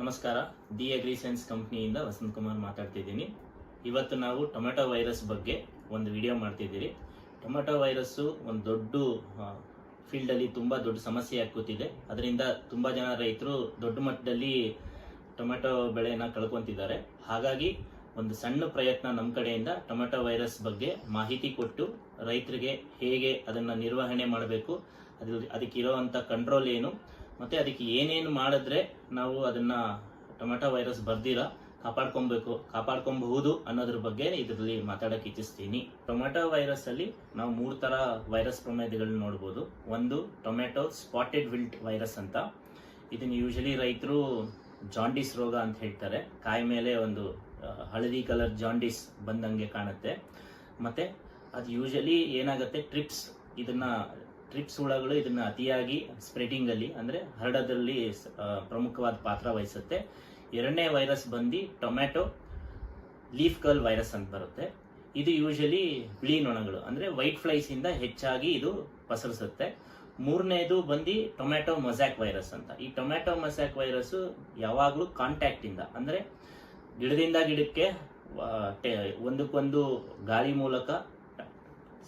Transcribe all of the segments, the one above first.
ನಮಸ್ಕಾರ. D agri science ಕಂಪ್ನಿಯಿಂದ ವಸಂತ್ ಕುಮಾರ್ ಮಾತಾಡ್ತಿದ್ದೀನಿ. ಇವತ್ತು ನಾವು ಟೊಮೆಟೊ ವೈರಸ್ ಬಗ್ಗೆ ಒಂದು ವಿಡಿಯೋ ಮಾಡ್ತಿದ್ದೀರಿ. ಟೊಮೆಟೊ ವೈರಸ್ಸು ಒಂದು ದೊಡ್ಡ ಫೀಲ್ಡಲ್ಲಿ ತುಂಬ ದೊಡ್ಡ ಸಮಸ್ಯೆ ಆಗುತ್ತಿದೆ ಅದರಿಂದ ತುಂಬ ಜನ ರೈತರು ದೊಡ್ಡ ಮಟ್ಟದಲ್ಲಿ ಟೊಮೆಟೊ ಬೆಳೆನ ಕಳ್ಕೊತಿದ್ದಾರೆ. ಹಾಗಾಗಿ ಒಂದು ಸಣ್ಣ ಪ್ರಯತ್ನ ನಮ್ಮ ಕಡೆಯಿಂದ ಟೊಮೆಟೊ ವೈರಸ್ ಬಗ್ಗೆ ಮಾಹಿತಿ ಕೊಟ್ಟು ರೈತರಿಗೆ ಹೇಗೆ ಅದನ್ನು ನಿರ್ವಹಣೆ ಮಾಡಬೇಕು, ಅದು ಅದಕ್ಕಿರೋವಂಥ ಕಂಟ್ರೋಲ್ ಏನು ಮತ್ತೆ ಅದಕ್ಕೆ ಏನೇನು ಮಾಡಿದ್ರೆ ನಾವು ಅದನ್ನ ಟೊಮೆಟೊ ವೈರಸ್ ಬರ್ದಿರ ಕಾಪಾಡ್ಕೊಬೇಕು, ಕಾಪಾಡ್ಕೊಬಹುದು ಅನ್ನೋದ್ರ ಬಗ್ಗೆ ಇದರಲ್ಲಿ ಮಾತಾಡಕ್ಕೆ ಇಚ್ಛಿಸ್ತೀನಿ. ಟೊಮೆಟೊ ವೈರಸ್ ಅಲ್ಲಿ ನಾವು ಮೂರು ತರ ವೈರಸ್ ಪ್ರಮೇದಗಳನ್ನ ನೋಡ್ಬೋದು. ಒಂದು, ಟೊಮೆಟೊ ಸ್ಪಾಟೆಡ್ ವಿಲ್ಟ್ ವೈರಸ್ ಅಂತ. ಇದನ್ನ ಯೂಶಲಿ ರೈತರು ಜಾಂಡಿಸ್ ರೋಗ ಅಂತ ಹೇಳ್ತಾರೆ. ಕಾಯಿ ಮೇಲೆ ಒಂದು ಹಳದಿ ಕಲರ್ ಜಾಂಡಿಸ್ ಬಂದಂಗೆ ಕಾಣುತ್ತೆ. ಮತ್ತೆ ಅದು ಯೂಶಲಿ ಏನಾಗುತ್ತೆ? ಟ್ರಿಪ್ಸ್ ಇದನ್ನ ಟ್ರಿಪ್ಸ್ ಹುಳಗಳು ಇದನ್ನ ಅತಿಯಾಗಿ ಸ್ಪ್ರೆಡಿಂಗ್ ಅಲ್ಲಿ, ಅಂದ್ರೆ ಹರಡೋದ್ರಲ್ಲಿ ಪ್ರಮುಖವಾದ ಪಾತ್ರ ವಹಿಸುತ್ತೆ. ಎರಡನೇ ವೈರಸ್ ಬಂದು ಟೊಮ್ಯಾಟೊ ಲೀಫ್ ಕರ್ಲ್ ವೈರಸ್ ಅಂತ ಬರುತ್ತೆ. ಇದು ಯೂಶಲಿ ಬಿಳಿ ನೊಣಗಳು, ಅಂದ್ರೆ ವೈಟ್ ಫ್ಲೈಸ್ ಇಂದ ಹೆಚ್ಚಾಗಿ ಇದು ಪಸರಿಸುತ್ತೆ. ಮೂರನೇದು ಬಂದು ಟೊಮ್ಯಾಟೊ ಮೊಸಾಕ್ ವೈರಸ್ ಅಂತ. ಈ ಟೊಮ್ಯಾಟೊ ಮೊಸಾಕ್ ವೈರಸ್ ಯಾವಾಗಲೂ ಕಾಂಟ್ಯಾಕ್ಟ್ ಇಂದ, ಅಂದ್ರೆ ಗಿಡದಿಂದ ಗಿಡಕ್ಕೆ ಒಂದಕ್ಕೊಂದು ಗಾಳಿ ಮೂಲಕ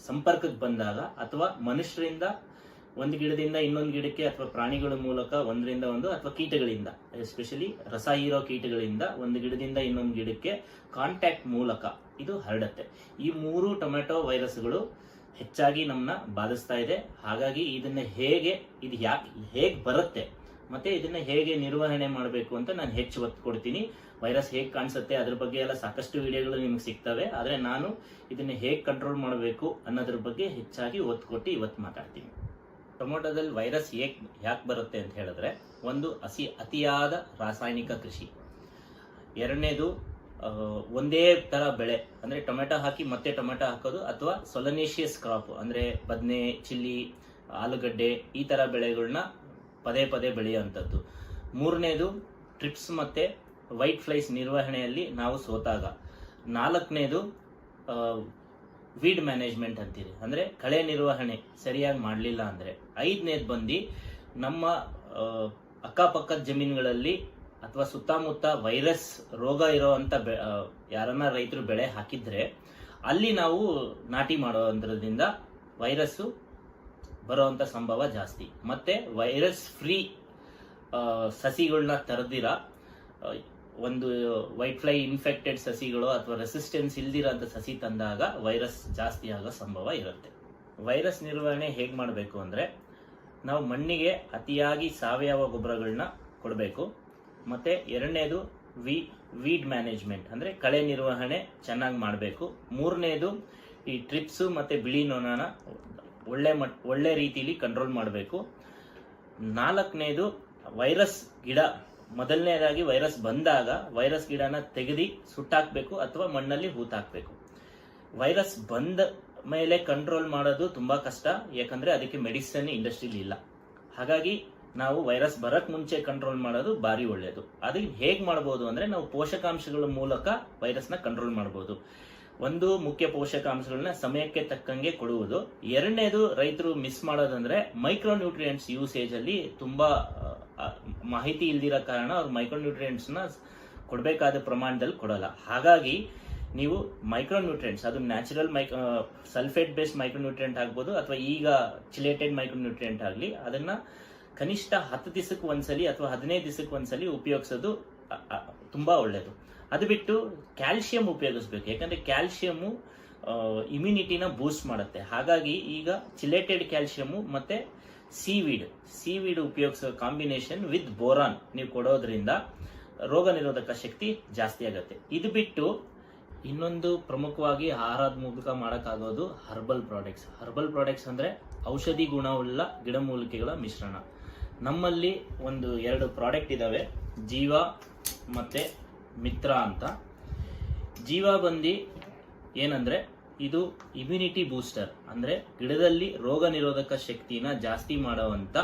ಸಂಪರ್ಕಕ್ಕೆ ಬಂದಾಗ ಅಥವಾ ಮನುಷ್ಯರಿಂದ ಒಂದು ಗಿಡದಿಂದ ಇನ್ನೊಂದು ಗಿಡಕ್ಕೆ ಅಥವಾ ಪ್ರಾಣಿಗಳ ಮೂಲಕ ಒಂದರಿಂದ ಒಂದು ಅಥವಾ ಕೀಟಗಳಿಂದ ಎಸ್ಪೆಷಲಿ ರಸ ಇರೋ ಕೀಟಗಳಿಂದ ಒಂದು ಗಿಡದಿಂದ ಇನ್ನೊಂದು ಗಿಡಕ್ಕೆ ಕಾಂಟ್ಯಾಕ್ಟ್ ಮೂಲಕ ಇದು ಹರಡುತ್ತೆ. ಈ ಮೂರು ಟೊಮೆಟೊ ವೈರಸ್ಗಳು ಹೆಚ್ಚಾಗಿ ನಮ್ಮನ್ನ ಬಾಧಿಸ್ತಾ ಇದೆ. ಹಾಗಾಗಿ ಇದನ್ನ ಹೇಗೆ, ಇದು ಯಾಕೆ, ಹೇಗೆ ಬರುತ್ತೆ, ಮತ್ತೆ ಇದನ್ನ ಹೇಗೆ ನಿರ್ವಹಣೆ ಮಾಡಬೇಕು ಅಂತ ನಾನು ಹೆಚ್ಚು ಒತ್ತು ಕೊಡ್ತೀನಿ. ವೈರಸ್ ಹೇಗೆ ಕಾಣಿಸುತ್ತೆ ಅದ್ರ ಬಗ್ಗೆ ಎಲ್ಲ ಸಾಕಷ್ಟು ವಿಡಿಯೋಗಳು ನಿಮ್ಗೆ ಸಿಗ್ತವೆ. ಆದರೆ ನಾನು ಇದನ್ನ ಹೇಗೆ ಕಂಟ್ರೋಲ್ ಮಾಡಬೇಕು ಅನ್ನೋದ್ರ ಬಗ್ಗೆ ಹೆಚ್ಚಾಗಿ ಒತ್ತು ಕೊಟ್ಟು ಇವತ್ತು ಮಾತಾಡ್ತೀನಿ. ಟೊಮೊಟೊದಲ್ಲಿ ವೈರಸ್ ಹೇಗ್, ಯಾಕೆ ಬರುತ್ತೆ ಅಂತ ಹೇಳಿದ್ರೆ, ಒಂದು ಹಸಿ ಅತಿಯಾದ ರಾಸಾಯನಿಕ ಕೃಷಿ. ಎರಡನೇದು ಒಂದೇ ತರ ಬೆಳೆ, ಅಂದ್ರೆ ಟೊಮೆಟೊ ಹಾಕಿ ಮತ್ತೆ ಟೊಮೆಟೊ ಹಾಕೋದು, ಅಥವಾ ಸೊಲನೇಷಿಯಸ್ ಕ್ರಾಪ್ ಅಂದ್ರೆ ಬದನೆ, ಚಿಲ್ಲಿ, ಆಲೂಗಡ್ಡೆ, ಈ ತರ ಬೆಳೆಗಳನ್ನ ಪದೇ ಪದೇ ಬೆಳೆಯುವಂಥದ್ದು. ಮೂರನೇದು ಟ್ರಿಪ್ಸ್ ಮತ್ತೆ ವೈಟ್ ಫ್ಲೈಸ್ ನಿರ್ವಹಣೆಯಲ್ಲಿ ನಾವು ಸೋತಾಗ. ನಾಲ್ಕನೇದು ವೀಡ್ ಮ್ಯಾನೇಜ್ಮೆಂಟ್ ಅಂತೀರಿ. ಅಂದ್ರೆ ಕಳೆ ನಿರ್ವಹಣೆ ಸರಿಯಾಗಿ ಮಾಡಲಿಲ್ಲ ಅಂದ್ರೆ. ಐದನೇದು ಬಂದು ನಮ್ಮ ಅಕ್ಕಪಕ್ಕದ ಜಮೀನುಗಳಲ್ಲಿ ಅಥವಾ ಸುತ್ತಮುತ್ತ ವೈರಸ್ ರೋಗ ಇರೋವಂಥ ಬೆ ಯಾರನ್ನ ರೈತರು ಬೆಳೆ ಹಾಕಿದ್ರೆ ಅಲ್ಲಿ ನಾವು ನಾಟಿ ಮಾಡೋದ್ರಿಂದ ವೈರಸ್ಸು ಬರುವಂತ ಸಂಭವ ಜಾಸ್ತಿ. ಮತ್ತೆ ವೈರಸ್ ಫ್ರೀ ಸಸಿಗಳನ್ನ ತರದಿರ ಒಂದು ವೈಟ್ ಫ್ಲೈ ಇನ್ಫೆಕ್ಟೆಡ್ ಸಸಿಗಳು ಅಥವಾ ರೆಸಿಸ್ಟೆನ್ಸ್ ಇಲ್ದಿರೋಂಥ ಸಸಿ ತಂದಾಗ ವೈರಸ್ ಜಾಸ್ತಿ ಆಗೋ ಸಂಭವ ಇರುತ್ತೆ. ವೈರಸ್ ನಿರ್ವಹಣೆ ಹೇಗೆ ಮಾಡಬೇಕು ಅಂದರೆ ನಾವು ಮಣ್ಣಿಗೆ ಅತಿಯಾಗಿ ಸಾವಯವ ಗೊಬ್ಬರಗಳನ್ನ ಕೊಡಬೇಕು. ಮತ್ತು ಎರಡನೇದು ವಿ ವೀಡ್ ಮ್ಯಾನೇಜ್ಮೆಂಟ್ ಅಂದರೆ ಕಳೆ ನಿರ್ವಹಣೆ ಚೆನ್ನಾಗಿ ಮಾಡಬೇಕು. ಮೂರನೇದು ಈ ಟ್ರಿಪ್ಸು ಮತ್ತು ಬಿಳಿ ನೊಣನ ಒಳ್ಳೆ ಮಟ್, ಒಳ್ಳೆ ರೀತಿಯಲ್ಲಿ ಕಂಟ್ರೋಲ್ ಮಾಡಬೇಕು. ನಾಲ್ಕನೇದು ವೈರಸ್ ಗಿಡ ಮೊದಲನೇದಾಗಿ ವೈರಸ್ ಬಂದಾಗ ವೈರಸ್ ಗಿಡನ ತೆಗೆದು ಸುಟ್ಟಾಕ್ಬೇಕು ಅಥವಾ ಮಣ್ಣಲ್ಲಿ ಹೂತಾಕ್ಬೇಕು. ವೈರಸ್ ಬಂದ ಮೇಲೆ ಕಂಟ್ರೋಲ್ ಮಾಡೋದು ತುಂಬಾ ಕಷ್ಟ, ಯಾಕಂದ್ರೆ ಅದಕ್ಕೆ ಮೆಡಿಸಿನ್ ಇಂಡಸ್ಟ್ರಿಲಿ ಇಲ್ಲ. ಹಾಗಾಗಿ ನಾವು ವೈರಸ್ ಬರಕ್ ಮುಂಚೆ ಕಂಟ್ರೋಲ್ ಮಾಡೋದು ಭಾರಿ ಒಳ್ಳೆಯದು ಅದಕ್ಕೆ ಹೇಗೆ ಮಾಡಬಹುದು ಅಂದ್ರೆ ನಾವು ಪೋಷಕಾಂಶಗಳ ಮೂಲಕ ವೈರಸ್ನ ಕಂಟ್ರೋಲ್ ಮಾಡಬಹುದು ಒಂದು ಮುಖ್ಯ ಪೋಷಕಾಂಶಗಳನ್ನ ಸಮಯಕ್ಕೆ ತಕ್ಕಂಗೆ ಕೊಡುವುದು. ಎರಡನೇದು ರೈತರು ಮಿಸ್ ಮಾಡೋದಂದ್ರೆ ಮೈಕ್ರೋ ನ್ಯೂಟ್ರಿಯೆಂಟ್ಸ್ ಯೂಸೇಜ್ ಅಲ್ಲಿ ತುಂಬಾ ಮಾಹಿತಿ ಇಲ್ದಿರೋ ಕಾರಣ ಅವ್ರು ಮೈಕ್ರೋನ್ಯೂಟ್ರಿಯೆಂಟ್ಸ್ನ ಕೊಡಬೇಕಾದ ಪ್ರಮಾಣದಲ್ಲಿ ಕೊಡೋಲ್ಲ. ಹಾಗಾಗಿ ನೀವು ಮೈಕ್ರೋನ್ಯೂಟ್ರಿಯೆಂಟ್ಸ್ ಅದು natural mic sulphate based micronutrient ಆಗ್ಬೋದು ಅಥವಾ ಈಗ ಚಿಲೇಟೆಡ್ ಮೈಕ್ರೋನ್ಯೂಟ್ರಿಯೆಂಟ್ ಆಗಲಿ, ಅದನ್ನ ಕನಿಷ್ಠ ಹತ್ತು ದಿವಸಕ್ಕೆ ಒಂದ್ಸಲಿ ಅಥವಾ ಹದಿನೈದು ದಿವಸಕ್ಕೆ ಒಂದ್ಸಲಿ ಉಪಯೋಗಿಸೋದು ತುಂಬಾ ಒಳ್ಳೆಯದು ಅದು ಬಿಟ್ಟು ಕ್ಯಾಲ್ಸಿಯಂ ಉಪಯೋಗಿಸ್ಬೇಕು. ಯಾಕಂದ್ರೆ ಕ್ಯಾಲ್ಸಿಯಮ್ಮು ಇಮ್ಯುನಿಟಿನ ಬೂಸ್ಟ್ ಮಾಡುತ್ತೆ. ಹಾಗಾಗಿ ಈಗ ಚಿಲೇಟೆಡ್ ಕ್ಯಾಲ್ಸಿಯಮ್ಮು ಮತ್ತೆ ಸೀವೀಡ್ ಸೀವೀಡ್ ಉಪಯೋಗಿಸೋ ಕಾಂಬಿನೇಷನ್ ವಿತ್ ಬೋರಾನ್ ನೀವು ಕೊಡೋದ್ರಿಂದ ರೋಗ ನಿರೋಧಕ ಶಕ್ತಿ ಜಾಸ್ತಿ ಆಗುತ್ತೆ. ಇದು ಬಿಟ್ಟು ಇನ್ನೊಂದು ಪ್ರಮುಖವಾಗಿ ಆಹಾರದ ಮೂಲಕ ಮಾಡೋಕ್ಕಾಗೋದು ಹರ್ಬಲ್ ಪ್ರಾಡಕ್ಟ್ಸ್ ಹರ್ಬಲ್ ಪ್ರಾಡಕ್ಟ್ಸ್ ಅಂದರೆ ಔಷಧಿ ಗುಣವುಳ್ಳ ಗಿಡಮೂಲಿಕೆಗಳ ಮಿಶ್ರಣ. ನಮ್ಮಲ್ಲಿ ಒಂದು ಎರಡು ಪ್ರಾಡಕ್ಟ್ ಇದಾವೆ. ಜೀವ ಮತ್ತು ಮಿತ್ರ ಅಂತ. ಜೀವ ಬಂದು ಏನಂದ್ರೆ ಇದು ಇಮ್ಯುನಿಟಿ ಬೂಸ್ಟರ್ ಅಂದ್ರೆ ಗಿಡದಲ್ಲಿ ರೋಗ ನಿರೋಧಕ ಶಕ್ತಿನ ಜಾಸ್ತಿ ಮಾಡುವಂತ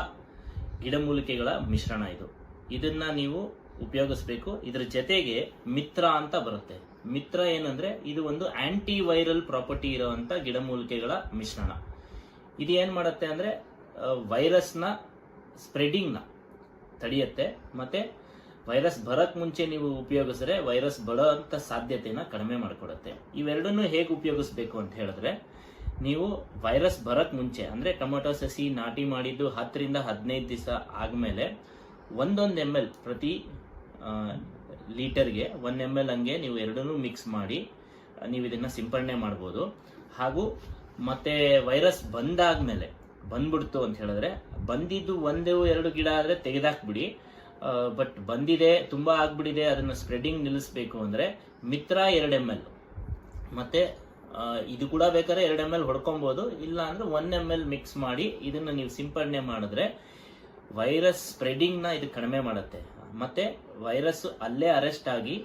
ಗಿಡಮೂಲಿಕೆಗಳ ಮಿಶ್ರಣ ಇದು. ಇದನ್ನ ನೀವು ಉಪಯೋಗಿಸ್ಬೇಕು. ಇದರ ಜೊತೆಗೆ ಮಿತ್ರ ಅಂತ ಬರುತ್ತೆ. ಮಿತ್ರ ಏನಂದ್ರೆ ಇದು ಒಂದು ಆಂಟಿ ವೈರಲ್ ಪ್ರಾಪರ್ಟಿ ಇರುವಂತ ಗಿಡಮೂಲಿಕೆಗಳ ಮಿಶ್ರಣ. ಇದು ಏನ್ ಮಾಡುತ್ತೆ ಅಂದ್ರೆ ವೈರಸ್ನ ಸ್ಪ್ರೆಡಿಂಗ್ನ ತಡೆಯುತ್ತೆ. ಮತ್ತೆ ವೈರಸ್ ಬರಕ್ ಮುಂಚೆ ನೀವು ಉಪಯೋಗಿಸಿದ್ರೆ ವೈರಸ್ ಬರೋ ಅಂತ ಸಾಧ್ಯತೆನ ಕಡಿಮೆ ಮಾಡಿಕೊಡುತ್ತೆ. ಇವೆರಡನ್ನೂ ಹೇಗೆ ಉಪಯೋಗಿಸ್ಬೇಕು ಅಂತ ಹೇಳಿದ್ರೆ, ನೀವು ವೈರಸ್ ಬರಕ್ ಮುಂಚೆ, ಅಂದ್ರೆ ಟೊಮೆಟೊ, ಸಸಿ, ನಾಟಿ ಮಾಡಿದ್ದು ಹತ್ತರಿಂದ ಹದಿನೈದು ದಿವಸ ಆದ್ಮೇಲೆ ಒಂದೊಂದು ಎಂ ಎಲ್ ಪ್ರತಿ ಲೀಟರ್ಗೆ ಒನ್ ಎಂ ಎಲ್ ಹಂಗೆ ನೀವು ಎರಡನ್ನೂ ಮಿಕ್ಸ್ ಮಾಡಿ, ನೀವು ಇದನ್ನ ಸಿಂಪಡಣೆ ಮಾಡ್ಬೋದು. ಹಾಗೂ ಮತ್ತೆ ವೈರಸ್ ಬಂದಾದ್ಮೇಲೆ ಬಂದ್ಬಿಡ್ತು ಅಂತ ಹೇಳಿದ್ರೆ, ಬಂದಿದ್ದು ಒಂದು ಎರಡು ಗಿಡ ಆದ್ರೆ ತೆಗೆದಾಕ್ಬಿಡಿ. ಬಟ್ ಬಂದಿದೆ, ತುಂಬಾ ಆಗ್ಬಿಟ್ಟಿದೆ, ಅದನ್ನ ಸ್ಪ್ರೆಡಿಂಗ್ ನಿಲ್ಲಿಸಬೇಕು ಅಂದ್ರೆ ಮಿತ್ರ ಎರಡು ಎಂ ಎಲ್ ಮತ್ತೆ ಇದು ಕೂಡ ಬೇಕಾದ್ರೆ ಎರಡು ಎಂ ಎಲ್ ಹೊಡ್ಕೊಬಹುದು ಇಲ್ಲ ಅಂದ್ರೆ ಒನ್ ಎಂ ಎಲ್ ಮಿಕ್ಸ್ ಮಾಡಿ ಇದನ್ನ ನೀವು ಸಿಂಪಡಣೆ ಮಾಡಿದ್ರೆ ವೈರಸ್ ಸ್ಪ್ರೆಡಿಂಗ್ನ ಇದು ಕಡಿಮೆ ಮಾಡುತ್ತೆ. ಮತ್ತೆ ವೈರಸ್ ಅಲ್ಲೇ ಅರೆಸ್ಟ್ ಆಗಿ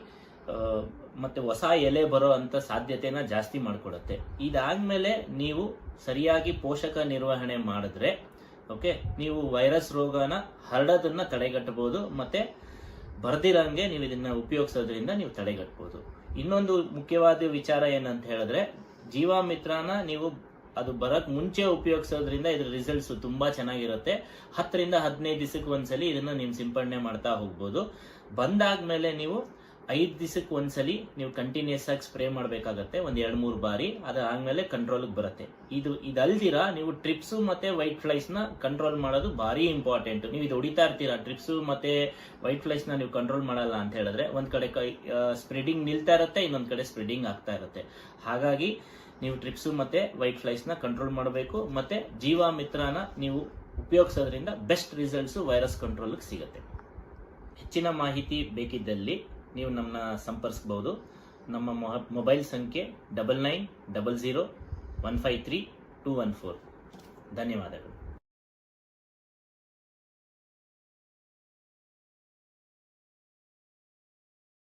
ಮತ್ತೆ ಹೊಸ ಎಲೆ ಬರೋ ಅಂತ ಸಾಧ್ಯತೆನ ಜಾಸ್ತಿ ಮಾಡಿಕೊಡುತ್ತೆ. ಇದಾದ್ಮೇಲೆ ನೀವು ಸರಿಯಾಗಿ ಪೋಷಕ ನಿರ್ವಹಣೆ ಮಾಡಿದ್ರೆ ಓಕೆ ನೀವು ವೈರಸ್ ರೋಗನ ಹರಡೋದನ್ನ ತಡೆಗಟ್ಟಬಹುದು, ಮತ್ತೆ ಬರ್ದಿರಂಗೆ ನೀವು ಇದನ್ನ ಉಪಯೋಗಿಸೋದ್ರಿಂದ ನೀವು ತಡೆಗಟ್ಟಬಹುದು ಇನ್ನೊಂದು ಮುಖ್ಯವಾದ ವಿಚಾರ ಏನಂತ ಹೇಳಿದ್ರೆ, ಜೀವಾಮಿತ್ರನ ನೀವು ಅದು ಬರಕ್ ಮುಂಚೆ ಉಪಯೋಗಿಸೋದ್ರಿಂದ ಇದ್ರ ರಿಸಲ್ಟ್ಸ್ ತುಂಬಾ ಚೆನ್ನಾಗಿರುತ್ತೆ. ಹತ್ತರಿಂದ ಹದಿನೈದು ದಿವಸಕ್ಕೆ ಒಂದ್ಸಲಿ ಇದನ್ನ ನೀವು ಸಿಂಪಡಣೆ ಮಾಡ್ತಾ ಹೋಗ್ಬೋದು. ಬಂದಾದ್ಮೇಲೆ ನೀವು ಐದ್ ದಿವಸಕ್ಕೆ ಒಂದ್ಸಲಿ ನೀವು ಕಂಟಿನ್ಯೂಸ್ ಆಗಿ ಸ್ಪ್ರೇ ಮಾಡಬೇಕಾಗತ್ತೆ, ಒಂದು ಎರಡು ಮೂರು ಬಾರಿ. ಅದಾದ್ಮೇಲೆ ಕಂಟ್ರೋಲ್ ಬರುತ್ತೆ. ಇದು ಇದಲ್ದಿರ ನೀವು ಟ್ರಿಪ್ಸ್ ಮತ್ತೆ ವೈಟ್ ಫ್ಲೈಸ್ನ ಕಂಟ್ರೋಲ್ ಮಾಡೋದು ಭಾರಿ ಇಂಪಾರ್ಟೆಂಟ್ ನೀವು ಇದು ಹೊಡಿತಾ ಇರ್ತೀರಾ ಟ್ರಿಪ್ಸ್ ಮತ್ತೆ ವೈಟ್ ಫ್ಲೈಸ್ನ ನೀವು ಕಂಟ್ರೋಲ್ ಮಾಡಲ್ಲ ಅಂತ ಹೇಳಿದ್ರೆ, ಒಂದು ಕಡೆ ಸ್ಪ್ರೆಡಿಂಗ್ ನಿಲ್ತಾ ಇರುತ್ತೆ, ಇನ್ನೊಂದು ಕಡೆ ಸ್ಪ್ರೆಡಿಂಗ್ ಆಗ್ತಾ ಇರುತ್ತೆ. ಹಾಗಾಗಿ ನೀವು ಟ್ರಿಪ್ಸ್ ಮತ್ತೆ ವೈಟ್ ಫ್ಲೈಸ್ನ ಕಂಟ್ರೋಲ್ ಮಾಡಬೇಕು, ಮತ್ತೆ ಜೀವಾಮಿತ್ರನ ನೀವು ಉಪಯೋಗಿಸೋದ್ರಿಂದ ಬೆಸ್ಟ್ ರಿಸಲ್ಟ್ಸ್ ವೈರಸ್ ಕಂಟ್ರೋಲ್ ಸಿಗುತ್ತೆ. ಹೆಚ್ಚಿನ ಮಾಹಿತಿ ಬೇಕಿದ್ದಲ್ಲಿ ನೀವು ನಮ್ಮನ್ನ ಸಂಪರ್ಕಿಸಬಹುದು ನಮ್ಮ ಮೊಬೈಲ್ ಸಂಖ್ಯೆ double nine double zero one five three two one four. ಧನ್ಯವಾದಗಳು.